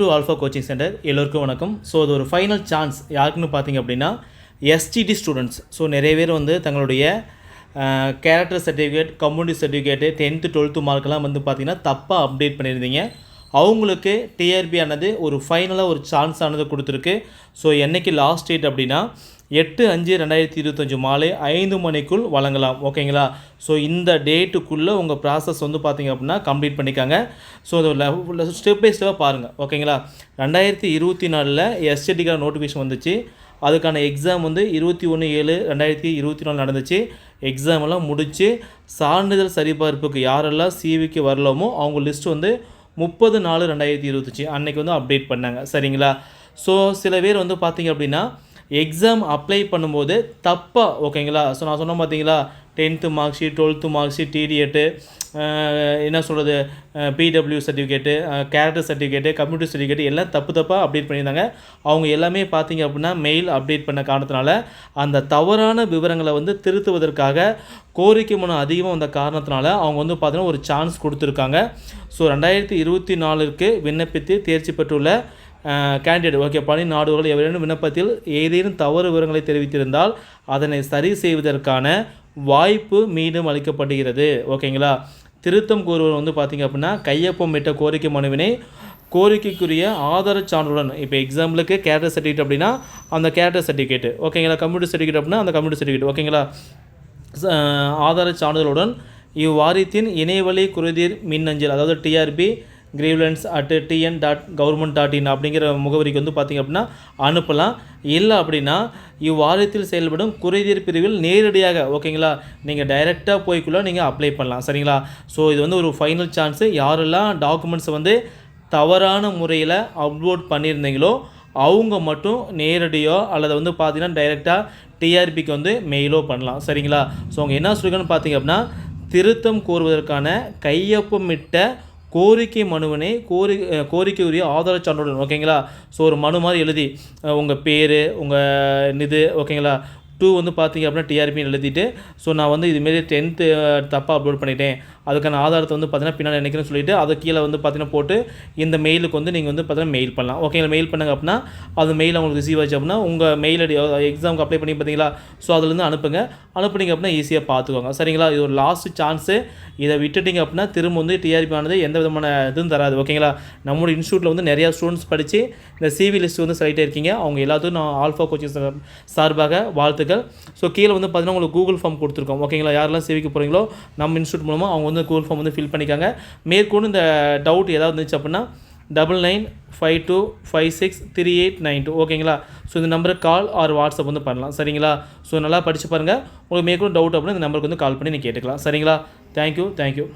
To alpha coaching centre எல்லோருக்கும் வணக்கம். So அது ஒரு ஃபைனல் சான்ஸ் யாருக்குன்னு பார்த்தீங்க அப்படின்னா எஸ்டிடி ஸ்டூடெண்ட்ஸ் ஸோ நிறைய பேர் வந்து தங்களுடைய character certificate community certificate tenth twelfth மார்க்கெல்லாம் வந்து பார்த்தீங்கன்னா தப்பாக அப்டேட் பண்ணியிருந்தீங்க. அவங்களுக்கு டிஆர்பி ஆனது ஒரு ஃபைனலாக ஒரு சான்ஸ் ஆனது கொடுத்துருக்கு. ஸோ என்னைக்கு லாஸ்ட் டேட் அப்படின்னா எட்டு அஞ்சு ரெண்டாயிரத்தி இருபத்தஞ்சு மாலை ஐந்து மணிக்குள் வழங்கலாம். ஓகேங்களா? ஸோ இந்த டேட்டுக்குள்ளே உங்கள் ப்ராசஸ் வந்து பார்த்திங்க அப்படின்னா கம்ப்ளீட் பண்ணிக்காங்க. ஸோ அது ஸ்டெப் பை ஸ்டெப்பாக பாருங்கள் ஓகேங்களா? ரெண்டாயிரத்தி இருபத்தி நாலில் எஸ்டிடிக்கான நோட்டிஃபிகேஷன் வந்துச்சு. அதுக்கான எக்ஸாம் வந்து இருபத்தி ஒன்று ஏழு ரெண்டாயிரத்தி இருபத்தி நாலு நடந்துச்சு. எக்ஸாமெல்லாம் முடித்து சான்றிதழ் சரிபார்ப்புக்கு யாரெல்லாம் சிவிக்கு வரலாமோ அவங்க லிஸ்ட் வந்து முப்பது நாலு ரெண்டாயிரத்தி இருபத்தஞ்சி அன்றைக்கி வந்து அப்டேட் பண்ணாங்க. சரிங்களா? ஸோ சில பேர் வந்து பார்த்திங்க அப்படின்னா எக்ஸாம் அப்ளை பண்ணும்போது தப்பாக ஓகேங்களா ஸோ நான் சொன்னேன் பார்த்தீங்களா? Tenth mark sheet twelfth mark sheet DTEd என்ன சொல்கிறது PW certificate character certificate computer certificate எல்லாம் தப்பு தப்பாக அப்டேட் பண்ணியிருந்தாங்க. அவங்க எல்லாமே பார்த்தீங்க அப்படின்னா மெயில் அப்டேட் பண்ண காரணத்தினால அந்த தவறான விவரங்களை வந்து திருத்துவதற்காக கோரிக்கை மனம் அதிகமாக வந்த காரணத்தினால அவங்க வந்து பார்த்தீங்கன்னா ஒரு சான்ஸ் கொடுத்துருக்காங்க. ஸோ ரெண்டாயிரத்தி இருபத்தி நாலுக்கு விண்ணப்பித்து தேர்ச்சி பெற்றுள்ள கேண்டிடேட் ஓகே பணி நாடுகள் எவரேனும் விண்ணப்பத்தில் ஏதேனும் தவறு விவரங்களை தெரிவித்திருந்தால் அதனை சரி செய்வதற்கான வாய்ப்பு மீண்டும் அளிக்கப்படுகிறது. ஓகேங்களா? திருத்தம் கூறுவர் வந்து பார்த்திங்க அப்படின்னா கையொப்பமிட்ட கோரிக்கை மனுவினை கோரிக்கைக்குரிய ஆதார சான்றுடன் இப்போ எக்ஸாம்பிளுக்கு கேரக்டர் சர்டிஃபிகேட் அப்படின்னா அந்த கேரக்டர் சர்டிஃபிகேட் ஓகேங்களா? கம்ப்யூட்டர் சர்டிஃபிகேட் அப்படின்னா அந்த கம்ப்யூட்டர் சர்டிஃபிகேட் ஓகேங்களா? ஆதார சான்றுகளுடன் இவ்வாரியத்தின் இணையவழி குருதீர் மின்னஞ்சல் அதாவது TRB grievance at TN dot government dot in அப்படிங்கிற முகவரிக்கு வந்து பார்த்திங்க அப்படின்னா அனுப்பலாம். இல்லை அப்படின்னா இவ்வாரியத்தில் செயல்படும் குறைதீர் பிரிவில் நேரடியாக ஓகேங்களா? நீங்கள் டைரெக்டாக போய்க்குள்ளே நீங்கள் அப்ளை பண்ணலாம். சரிங்களா? ஸோ இது வந்து ஒரு ஃபைனல் சான்ஸு யாரெல்லாம் டாக்குமெண்ட்ஸை வந்து தவறான முறையில் அப்லோட் பண்ணியிருந்தீங்களோ அவங்க மட்டும் நேரடியோ அல்லது வந்து பார்த்தீங்கன்னா டைரெக்டாக டிஆர்பிக்கு வந்து மெயிலோ பண்ணலாம். சரிங்களா? ஸோ அவங்க என்ன சொல்லுங்கன்னு பார்த்தீங்க அப்படின்னா திருத்தம் கோருவதற்கான கையொப்பமிட்ட கோரிக்கை மனுவினை கோரி கோரிக்கை உரிய ஆதார சான்றுடன் ஓகேங்களா ஸோ ஒரு மனு மாதிரி எழுதி உங்கள் பேர் உங்கள் இது ஓகேங்களா டூ வந்து பார்த்தீங்க அப்படின்னா டிஆர்பின்னு எழுதிட்டு ஸோ நான் வந்து இதுமாரி டென்த்து uh, தப்பாக அப்லோட் பண்ணிட்டேன். அதுக்கான ஆதாரத்தை வந்து பார்த்தீங்கன்னா பின்னாடி நினைக்கிறேன்னு சொல்லிட்டு அதை கீழே வந்து பார்த்தீங்கன்னா போட்டு இந்த மெயிலுக்கு வந்து நீங்கள் வந்து பார்த்தீங்கன்னா மெயில் பண்ணலாம். ஓகேங்களா மெயில் பண்ணுங்க அப்படின்னா அது மெயில் அவங்களுக்கு ரிசீவ் ஆச்சு அப்படின்னா உங்கள் மெயில் ஐடி எக்ஸாமுக்கு அப்ளை பண்ணி பார்த்தீங்களா ஸோ அதுலேருந்து அனுப்புங்க. அனுப்புனீங்க அப்படின்னா ஈஸியாக பார்த்துக்கோங்க சரிங்களா? இது ஒரு லாஸ்ட் சான்ஸு இதை விட்டுட்டிங்க அப்படின்னா திரும்ப வந்து டிஆர்பி ஆனது எந்த விதமான இதுவும் தராது. ஓகேங்களா நம்மளோட இன்ஸ்டியூட்டில் வந்து நிறையா ஸ்டூடெண்ட்ஸ் படித்து இந்த சிவி லிஸ்ட் வந்து செலக்ட் ஆயிருக்கீங்க. அவங்க எல்லாத்துக்கும் நான் ஆல்ஃபா கோச்சிங் சார்பாக வாழ்த்துக்கள். ஸோ கீழே வந்து பார்த்தீங்கன்னா உங்களுக்கு கூகுள் ஃபார்ம் கொடுத்துருக்கோம். ஓகேங்களா யாரெல்லாம் சேவிக்க போகிறீங்களோ நம்ம இன்ஸ்டியூட் மூலமாக அவங்க வந்து கூகுள் ஃபார்ம் வந்து ஃபில் பண்ணிக்காங்க. மேற்கொண்டு இந்த டவுட் ஏதாவது இருந்துச்சு அப்படின்னா double nine five two five six three eight nine two ஓகேங்களா ஸோ இந்த நம்பருக்கு கால் ஆர் வாட்ஸ்அப் வந்து பண்ணலாம். சரிங்களா? ஸோ நல்லா படித்து பாருங்கள் உங்களுக்கு மேற்கொண்டு டவுட் அப்படின்னா இந்த நம்பருக்கு வந்து கால் பண்ணி நீங்கள் கேட்டுக்கலாம். சரிங்களா? Thank you thank you